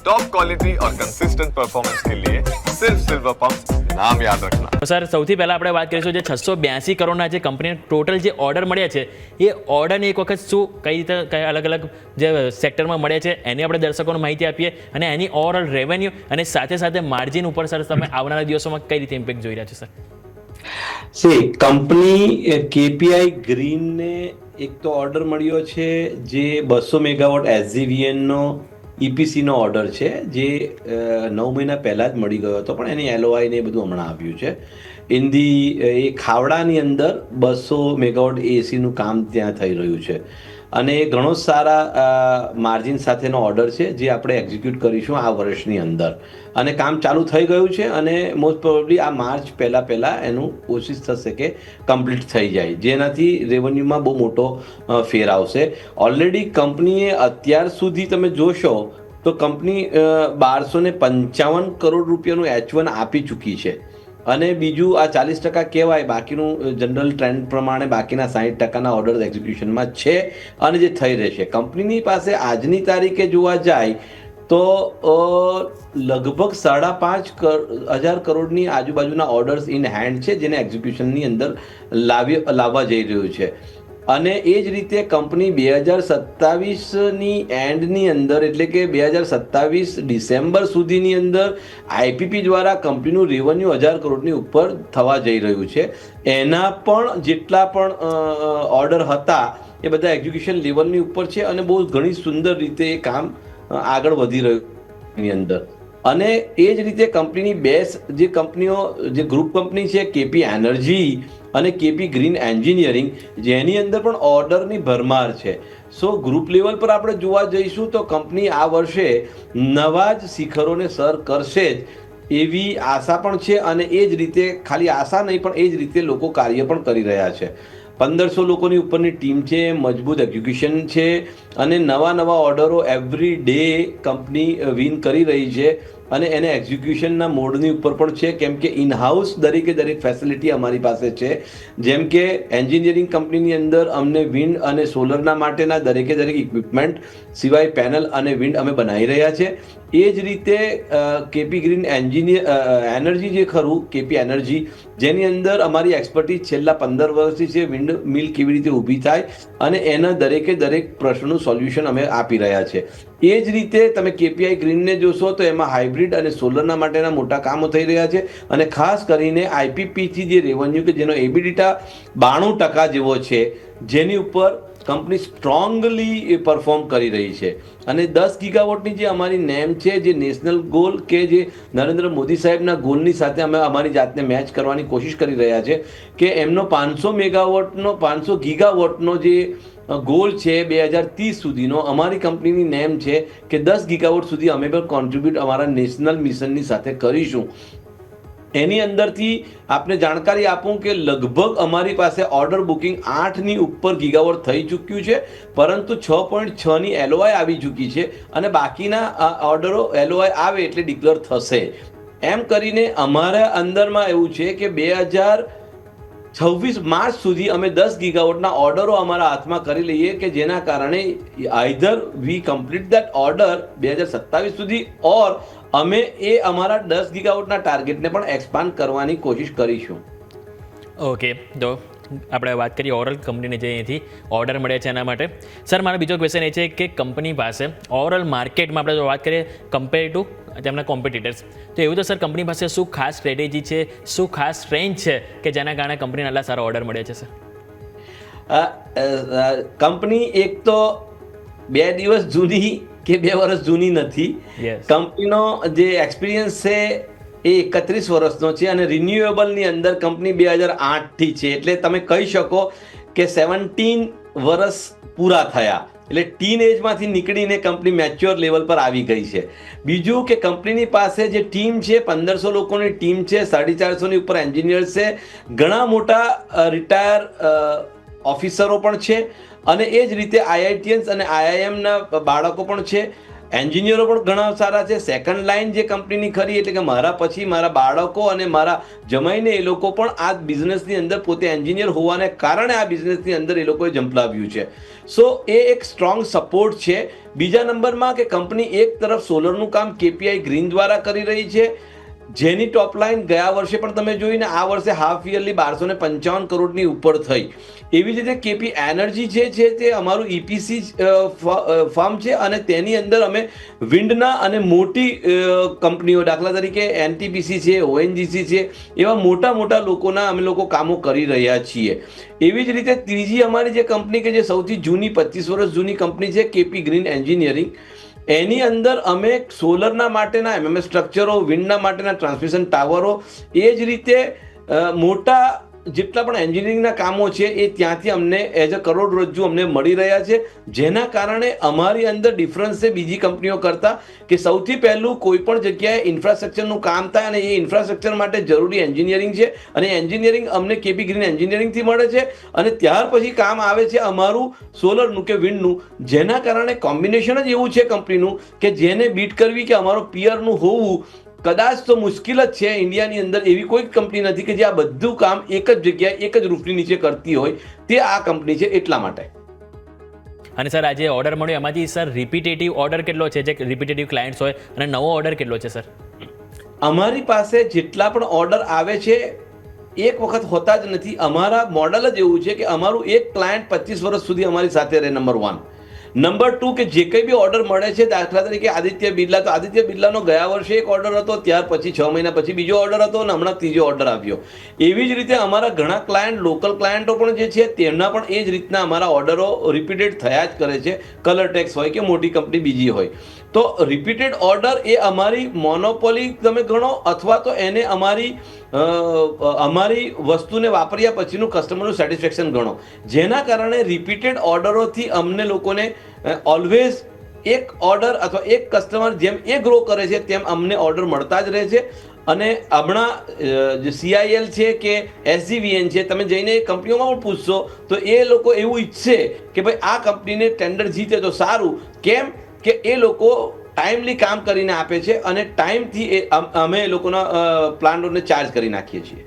Top quality और consistent performance के लिए सिर्फ सिल्वर पंप नाम याद रखना તો સર સૌથી પહેલાં આપણે વાત કરીશું જે છસો બ્યાસી કરોડના જે કંપનીને ટોટલ જે ઓર્ડર મળ્યા છે એ ઓર્ડરને એક વખત શું કઈ રીતે કયા અલગ અલગ જે સેક્ટરમાં મળ્યા છે એની આપણે દર્શકોને માહિતી આપીએ અને એની ઓવરઓલ રેવન્યુ અને સાથે સાથે માર્જિન ઉપર સર તમે આવનારા દિવસોમાં કઈ રીતે ઇમ્પેક્ટ જોઈ રહ્યા છો સર સી કંપની કેપીઆઈ ગ્રીનને એક તો ઓર્ડર મળ્યો છે જે બસો મેગાવોટ એસજીવીએનનો ઈપીસીનો ઓર્ડર છે, જે નવ મહિના પહેલાં જ મળી ગયો હતો, પણ એની એલઓઆઈ ને બધું હમણાં આવ્યું છે. ઇન ધી એ ખાવડાની અંદર બસો મેગાવોટ એસીનું કામ ત્યાં થઈ રહ્યું છે. અને એ ઘણો સારા માર્જિન સાથેનો ઓર્ડર છે જે આપણે એક્ઝિક્યુટ કરીશું આ વર્ષની અંદર. અને કામ ચાલુ થઈ ગયું છે અને મોસ્ટ પ્રોબેબલી આ માર્ચ પહેલાં પહેલાં એનું કોશિશ થશે કે કમ્પ્લીટ થઈ જાય. જેનાથી રેવન્યુમાં બહુ મોટો ફેર આવશે. ઓલરેડી કંપનીએ અત્યાર સુધી તમે જોશો તો કંપની બારસો ને પંચાવન કરોડ રૂપિયાનું એચ વન આપી ચૂકી છે. અને બીજું આ ચાલીસ ટકા કહેવાય, બાકીનું જનરલ ટ્રેન્ડ પ્રમાણે બાકીના સાહીઠ ટકાના ઓર્ડર એક્ઝિક્યુશનમાં છે અને જે થઈ રહેશે કંપનીની પાસે આજની તારીખે જોવા જાય તો લગભગ સાડા પાંચ હજાર કરોડની આજુબાજુના ઓર્ડર્સ ઇન હેન્ડ છે, જેને એક્ઝિક્યુશનની અંદર લાવી, લાવવા જઈ રહ્યું છે. અને એ જ રીતે કંપની બે હજાર સત્તાવીસની એન્ડની અંદર, એટલે કે બે હજાર સત્તાવીસ ડિસેમ્બર સુધીની અંદર આઈપીપી દ્વારા કંપનીનું રેવન્યુ હજાર કરોડની ઉપર થવા જઈ રહ્યું છે. એના પણ જેટલા પણ ઓર્ડર હતા, એ બધા એક્ઝિક્યુશન લેવલની ઉપર છે અને બહુ ઘણી સુંદર રીતે એ કામ આગળ વધી રહ્યું એની અંદર. અને એ જ રીતે કંપનીની બે જે કંપનીઓ, જે ગ્રુપ કંપની છે, કેપી એનર્જી અને કેપી ગ્રીન એન્જિનિયરિંગ, જેની અંદર પણ ઓર્ડરની ભરમાર છે. સો ગ્રુપ લેવલ પર આપણે જોવા જઈશું તો કંપની આ વર્ષે નવા જ શિખરોને સર કરશે જ એવી આશા પણ છે અને એ જ રીતે, ખાલી આશા નહીં પણ એ જ રીતે લોકો કાર્ય પણ કરી રહ્યા છે. પંદરસો લોકોની ઉપરની ટીમ છે, મજબૂત એક્ઝિક્યુશન છે અને નવા નવા ઓર્ડરો એવરી ડે કંપની વિન કરી રહી છે. અને એને એક્ઝિક્યુશનના મોડની ઉપર પણ છે, કેમ કે ઇનહાઉસ દરેકે દરેક ફેસિલિટી અમારી પાસે છે. જેમ કે એન્જિનિયરિંગ કંપનીની અંદર અમને વિન્ડ અને સોલરના માટેના દરેકે દરેક ઇક્વિપમેન્ટ સિવાય પેનલ અને વિન્ડ અમે બનાવી રહ્યા છે. એ જ રીતે કેપી ગ્રીન એન્જિનિયર એનર્જી જે ખરું, કેપી એનર્જી, જેની અંદર અમારી એક્સપર્ટીઝ છેલ્લા પંદર વર્ષથી છે વિન્ડ મિલ કેવી રીતે ઊભી થાય અને એના દરેકે દરેક પ્રશ્નનું સોલ્યુશન અમે આપી રહ્યા છે. એ જ રીતે તમે કેપીઆઈ ગ્રીનને જોશો તો એમાં હાઇબ્રિડ અને સોલરના માટેના મોટા કામો થઈ રહ્યા છે અને ખાસ કરીને આઈપીપીથી જે રેવન્યુ કે જેનો એબીડીટા બાણું ટકા જેવો છે, જેની ઉપર કંપની સ્ટ્રોંગલી પરફોર્મ કરી રહી છે. અને દસ ગીગાવોટની જે અમારી નેમ છે, જે નેશનલ ગોલ કે જે નરેન્દ્ર મોદી સાહેબના ગોલની સાથે અમે અમારી જાતને મેચ કરવાની કોશિશ કરી રહ્યા છે કે એમનો પાંચસો મેગાવોટનો પાંચસો ગીગાવોટનો જે ગોલ છે બે હજાર ત્રીસ સુધીનો. અમારી કંપનીની નેમ છે કે દસ ગીગાવોટ સુધી અમે પણ કોન્ટ્રીબ્યુટ અમારા નેશનલ મિશનની સાથે કરીશું. એની અંદરથી આપને જાણકારી આપું કે લગભગ અમારી પાસે ઓર્ડર બુકિંગ આઠની ઉપર ગીગાવોટ થઈ ચૂક્યું છે, પરંતુ છ પોઈન્ટ છની એલઓઆઈ આવી ચૂકી છે અને બાકીના ઓર્ડરો એલઓઆઈ આવે એટલે ડિક્લેર થશે. એમ કરીને અમારા અંદરમાં એવું છે કે બે હજાર છવ્વીસ માર્ચ સુધી અમે દસ ગીગાવોટના ઓર્ડરો અમારા હાથમાં કરી લઈએ કે જેના કારણે either we complete that order બે હજાર સત્તાવીસ સુધી ઓર અમે એ અમારા દસ ગીગાવોટના ટાર્ગેટને પણ એક્સપાન્ડ કરવાની કોશિશ કરીશું. ઓકે તો આપણે વાત કરીએ ઓવરઓલ કંપનીને જે અહીંથી ઓર્ડર મળે છે એના માટે. સર મારો બીજો ક્વેશ્ચન એ છે કે કંપની પાસે ઓવરઓલ માર્કેટમાં આપણે જો વાત કરીએ કમ્પેર ટુ તેમના કોમ્પિટિટર્સ તો એવું તો સર કંપની પાસે શું ખાસ સ્ટ્રેટેજી છે શું ખાસ સ્ટ્રેન્થ છે કે જેના કારણે કંપનીને આટલા સારા ઓર્ડર મળે છે સર કંપની એક તો બે દિવસ જૂની કે બે વર્ષ જૂની નથી. કંપનીનો જે એક્સપિરિયન્સ છે એ એકત્રીસ વર્ષનો છે અને રિન્યુએબલની અંદર કંપની બે હજાર આઠથી છે. એટલે તમે કહી શકો કે સેવન્ટીન વર્ષ પૂરા થયા. એટલે ટીન એજમાંથી નીકળીને કંપની મેચ્યોર લેવલ પર આવી ગઈ છે. બીજું કે કંપનીની પાસે જે ટીમ છે, પંદરસો લોકોની ટીમ છે, સાડી ચારસોની ઉપર એન્જિનિયર્સ છે, ઘણા મોટા રિટાયર ઓફિસરો પણ છે અને એ જ રીતે આઈઆઈટીએન્સ અને આઈઆઈએમના બાળકો પણ છે. એન્જિનિયરો પણ ઘણા સારા છે. સેકન્ડ લાઇન જે કંપનીની ખરી, એટલે કે મારા પછી મારા બાળકો અને મારા જમાઈને એ લોકો પણ આ બિઝનેસની અંદર પોતે એન્જિનિયર હોવાને કારણે આ બિઝનેસની અંદર એ લોકોએ ઝંપલાવ્યું છે. સો એ એક સ્ટ્રોંગ સપોર્ટ છે. બીજા નંબરમાં કે કંપની એક તરફ સોલરનું કામ કેપીઆઈ ગ્રીન દ્વારા કરી રહી છે. જેની ટોપ લાઇન ગયા વર્ષે પણ તમે જોઈને આ વર્ષે હાફ યરલી બારસો ને પંચાવન કરોડની ઉપર થઈ. એવી જ રીતે કેપી એનર્જી જે છે તે અમારું ઇપીસી ફાર્મ છે અને તેની અંદર અમે વિન્ડના અને મોટી કંપનીઓ દાખલા તરીકે એનટીપીસી છે ઓએનજીસી છે, એવા મોટા મોટા લોકોના અમે લોકો કામો કરી રહ્યા છીએ. એવી જ રીતે ત્રીજી અમારી જે કંપની કે જે સૌથી જૂની, પચીસ વર્ષ જૂની કંપની છે, કેપી ગ્રીન એન્જિનિયરિંગ. એની અંદર અમે સોલરના માટેના એમએમએસ સ્ટ્રક્ચરો વિન્ડના માટેના ટ્રાન્સમિશન ટાવરો એ જ રીતે મોટા જેટલા પણ એન્જિનિયરિંગના કામો છે, એ ત્યાંથી અમને એઝ અ કરોડરજ્જુ અમને મળી રહ્યા છે. જેના કારણે અમારી અંદર ડિફરન્સ છે બીજી કંપનીઓ કરતાં કે સૌથી પહેલું કોઈ પણ જગ્યાએ ઇન્ફ્રાસ્ટ્રક્ચરનું કામ થાય અને એ ઇન્ફ્રાસ્ટ્રક્ચર માટે જરૂરી એન્જિનિયરિંગ છે. અને એન્જિનિયરિંગ અમને કેપી ગ્રીન એન્જિનિયરિંગથી મળે છે. અને ત્યાર પછી કામ આવે છે અમારું સોલરનું કે વિન્ડનું જેના કારણે કોમ્બિનેશન જ એવું છે કંપનીનું કે જેને બીટ કરવી કે અમારો પિયરનું હોવું કદાચ તો મુશ્કેલ જ છે ઇન્ડિયાની અંદર એવી કોઈ કંપની નથી કે જે આ બધું કામ એક જ જગ્યાએ એક જ રૂફની નીચે કરતી હોય. તે આ કંપની છે એટલા માટે. અને સર આજે ઓર્ડર મળ્યો. એમાંથી સર રિપીટેટિવ ઓર્ડર કેટલો છે? જે રિપીટેટિવ ક્લાયન્ટ્સ હોય અને નવો ઓર્ડર કેટલો છે સર? અમારી પાસે જેટલા પણ ઓર્ડર આવે છે એક વખત હોતા જ નથી. અમારા મોડલ જ એવું છે કે અમારું એક ક્લાયન્ટ પચીસ વર્ષ સુધી અમારી સાથે રહે નંબર વન નંબર ટુ કે જે કંઈ બી ઓર્ડર મળે છે, દાખલા તરીકે આદિત્ય બિરલા, તો આદિત્ય બિરલાનો ગયા વર્ષે એક ઓર્ડર હતો, ત્યાર પછી છ મહિના પછી બીજો ઓર્ડર હતો અને હમણાં ત્રીજો ઓર્ડર આવ્યો. એવી જ રીતે અમારા ઘણા ક્લાયન્ટ લોકલ ક્લાયન્ટો પણ જે છે, તેમના પણ એ જ રીતના અમારા ઓર્ડરો રિપીટેડ થયા જ કરે છે. કલર ટેક્સ હોય કે મોટી કંપની બીજી હોય. તો રિપીટેડ ઓર્ડર એ અમારી મોનોપોલી તમે ગણો અથવા તો એને અમારી અમારી વસ્તુને વાપર્યા પછીનું કસ્ટમરનું સેટિસ્ફેક્શન ગણો. જેના કારણે રિપીટેડ ઓર્ડરોથી અમને લોકોને ઓલવેઝ એક ઓર્ડર અથવા એક કસ્ટમર જેમ એ ગ્રો કરે છે તેમ અમને ઓર્ડર મળતા જ રહે છે. અને હમણાં જે સીઆઈએલ છે કે એસજીવીએન છે, તમે જઈને એ કંપનીઓમાં પણ પૂછશો તો એ લોકો એવું ઈચ્છે કે ભાઈ આ કંપનીને ટેન્ડર જીતે તો સારું. કેમ? કે એ લોકો ટાઈમલી કામ કરીને આપે છે અને ટાઈમથી એ અમ- એ લોકોના પ્લાન્ટોને ચાર્જ કરી નાખીએ છીએ.